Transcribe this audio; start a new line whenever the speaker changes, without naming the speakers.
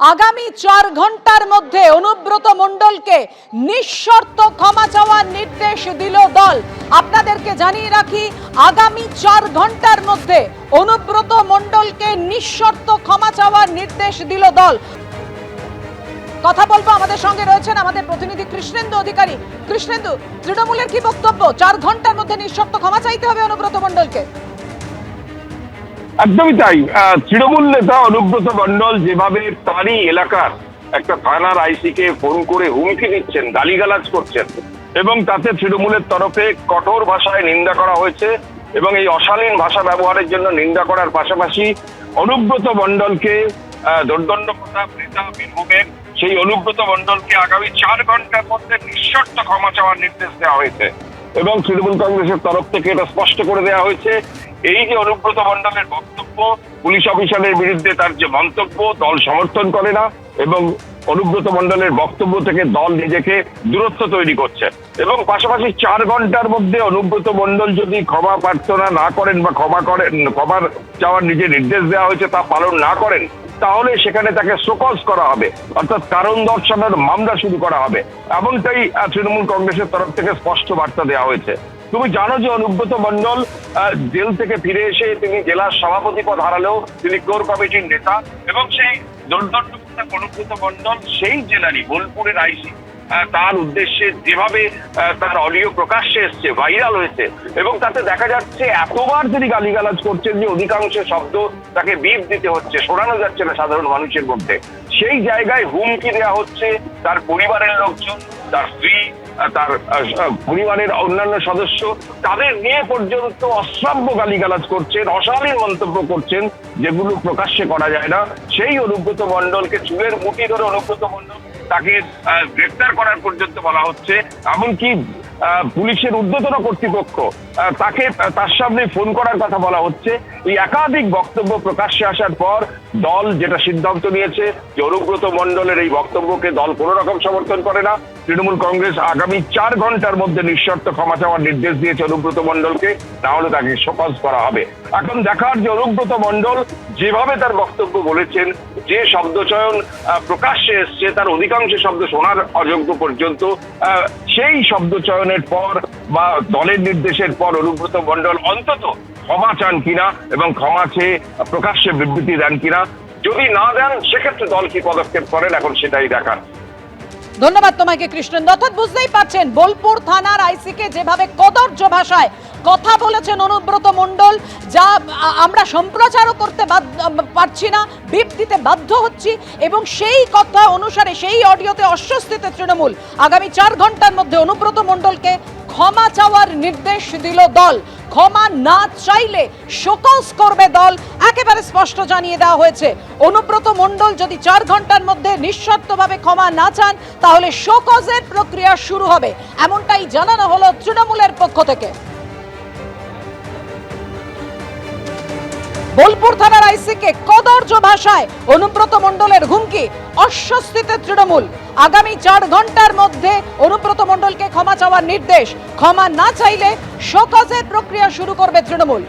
আগামী চার ঘণ্টার মধ্যে অনুব্রত মণ্ডলকে নিঃশর্ত ক্ষমা চাওয়ার নির্দেশ দিল দল। আপনাদেরকে জানিয়ে রাখি, আগামী চার ঘণ্টার মধ্যে অনুব্রত মণ্ডলকে নিঃশর্ত ক্ষমা চাওয়ার নির্দেশ দিল দল। কথা বলব আমাদের সঙ্গে রয়েছেন আমাদের প্রতিনিধি কৃষ্ণেন্দু অধিকারী। কৃষ্ণেন্দু, তৃণমূলের কি বক্তব্য? চার ঘণ্টার মধ্যে নিঃশর্ত ক্ষমা চাইতে হবে অনুব্রত মণ্ডলকে।
একদমই তাই। তৃণমূল নেতা অনুব্রত মন্ডল যেভাবে তারই এলাকার একটা থানার আইসিকে ফোন করে হুমকি দিচ্ছেন গালিগালাজ করছেন এবং তাতে তৃণমূলের তরফে কঠোর ভাষায় নিন্দা করা হয়েছে এবং এই অশালীন ভাষা ব্যবহারের জন্য নিন্দা করার পাশাপাশি অনুব্রত মন্ডলকে আহ, দোর্দণ্ডপ্রতা নেতা বীরভূমের সেই অনুব্রত মণ্ডলকে আগামী চার ঘণ্টার মধ্যে নিঃশর্ত ক্ষমা চাওয়ার নির্দেশ দেওয়া হয়েছে। এবং তৃণমূল কংগ্রেসের তরফ থেকে এটা স্পষ্ট করে দেওয়া হয়েছে। এই যে অনুব্রত মণ্ডলের বক্তব্য, পুলিশ অফিসারের বিরুদ্ধে তার যে মন্তব্য, দল সমর্থন করে না এবং অনুব্রত মণ্ডলের বক্তব্য থেকে দল নিজেকে দূরত্ব তৈরি করছে। এবং পাশাপাশি চার ঘণ্টার মধ্যে অনুব্রত মণ্ডল যদি ক্ষমা প্রার্থনা না করেন বা ক্ষমা করেন ক্ষমার চাওয়ার নিজে নির্দেশ দেওয়া হয়েছে তা পালন না করেন, তাহলে সেখানে তাকে শোকজ করা হবে। অর্থাৎ কারণ দর্শানোর মামলা শুরু করা হবে। এমনটাই তৃণমূল কংগ্রেসের তরফ থেকে স্পষ্ট বার্তা দেওয়া হয়েছে। তুমি জানো যে অনুব্রত মন্ডল জেল থেকে ফিরে এসে তিনি জেলার সভাপতি পদ হারালেও তিনি কোর কমিটির নেতা এবং সেই দুর্দণ্ড অনুব্রত মণ্ডল সেই জেলারই বোলপুরের আইসি। তার উদ্দেশ্যে যেভাবে তার অডিও প্রকাশ্যে এসছে, ভাইরাল হয়েছে এবং তাতে দেখা যাচ্ছে এতবার তিনি গালিগালাজ করছেন যে অধিকাংশ শব্দ তাকে বিপ দিতে হচ্ছে, শোনানো যাচ্ছে না সাধারণ মানুষের মধ্যে। সেই জায়গায় হুমকি দেওয়া হচ্ছে তার পরিবারের লোকজন। তার স্ত্রী তার পরিবারের অন্যান্য সদস্য, তাদের নিয়ে পর্যন্ত অশ্রাব্য গালিগালাজ করছেন, অশালীন মন্তব্য করছেন, যেগুলো প্রকাশ্যে করা যায় না। সেই অনুব্রত মণ্ডলকে চুলের মুঠি ধরে অনুব্রত মণ্ডল তাকে গ্রেপ্তার করার পর্যন্ত বলা হচ্ছে। এমনকি পুলিশের ঊর্ধ্বতন কর্তৃপক্ষ তাকে তার সামনে ফোন করার কথা বলা হচ্ছে। এই একাধিক বক্তব্য প্রকাশ্যে আসার পর দল যেটা সিদ্ধান্ত নিয়েছে যে অনুব্রত মণ্ডলের এই বক্তব্যকে দল কোনো রকম সমর্থন করে না তৃণমূল কংগ্রেস আগামী চার ঘণ্টার মধ্যে নিঃশর্ত ক্ষমা চাওয়ার নির্দেশ দিয়েছে অনুব্রত মণ্ডলকে তাহলে তাকে শোকজ করা হবে। এখন দেখার যে অনুব্রত মণ্ডল যেভাবে তার বক্তব্য বলেছেন যে শব্দচয়ন আহ, প্রকাশ্যে এসছে তার অধিকাংশ শব্দ শোনার অযোগ্য পর্যন্ত সেই শব্দচয়নের পর বা দলের নির্দেশের পর অনুব্রত মণ্ডল অন্তত ক্ষমা চান কিনা এবং ক্ষমা চেয়ে প্রকাশ্যে বিবৃতি দেন কিনা যদি না দেন সেক্ষেত্রে দল কি পদক্ষেপ করেন? এখন সেটাই দেখার।
ধন্যবাদ তোমাকে কৃষ্ণেন্দু। অর্থাৎ বুঝতেই পারছেন বোলপুর থানার আইসিকে যেভাবে কদর্য ভাষায় কথা বলেছেন অনুব্রত মণ্ডল, যা আমরা সম্প্রচারও করতে পারছি না বিপ দিতে বাধ্য হচ্ছি, এবং সেই কথা অনুসারে, সেই অডিওতে অস্বস্তিতে তৃণমূল। আগামী চার ঘণ্টার মধ্যে অনুব্রত মণ্ডলকে ক্ষমা চাওয়ার নির্দেশ দিল দল। ক্ষমা না চাইলে শোকজ করবে দল, একেবারে স্পষ্ট জানিয়ে দেওয়া হয়েছে। অনুব্রত মণ্ডল যদি চার ঘণ্টার মধ্যে নিঃশর্তভাবে ক্ষমা না চান, তাহলে শোকজের প্রক্রিয়া শুরু হবে। এমনটাই জানানো হলো তৃণমূলের পক্ষ থেকে। বোলপুর থানার আইসিকে কদর্য ভাষায় অনুব্রত মণ্ডলের হুমকি, অস্বস্তিতে তৃণমূল। আগামী চার ঘণ্টার মধ্যে অনুব্রত মণ্ডলকে ক্ষমা চাওয়ার নির্দেশ। ক্ষমা না চাইলে শোকজের প্রক্রিয়া শুরু করবে তৃণমূল।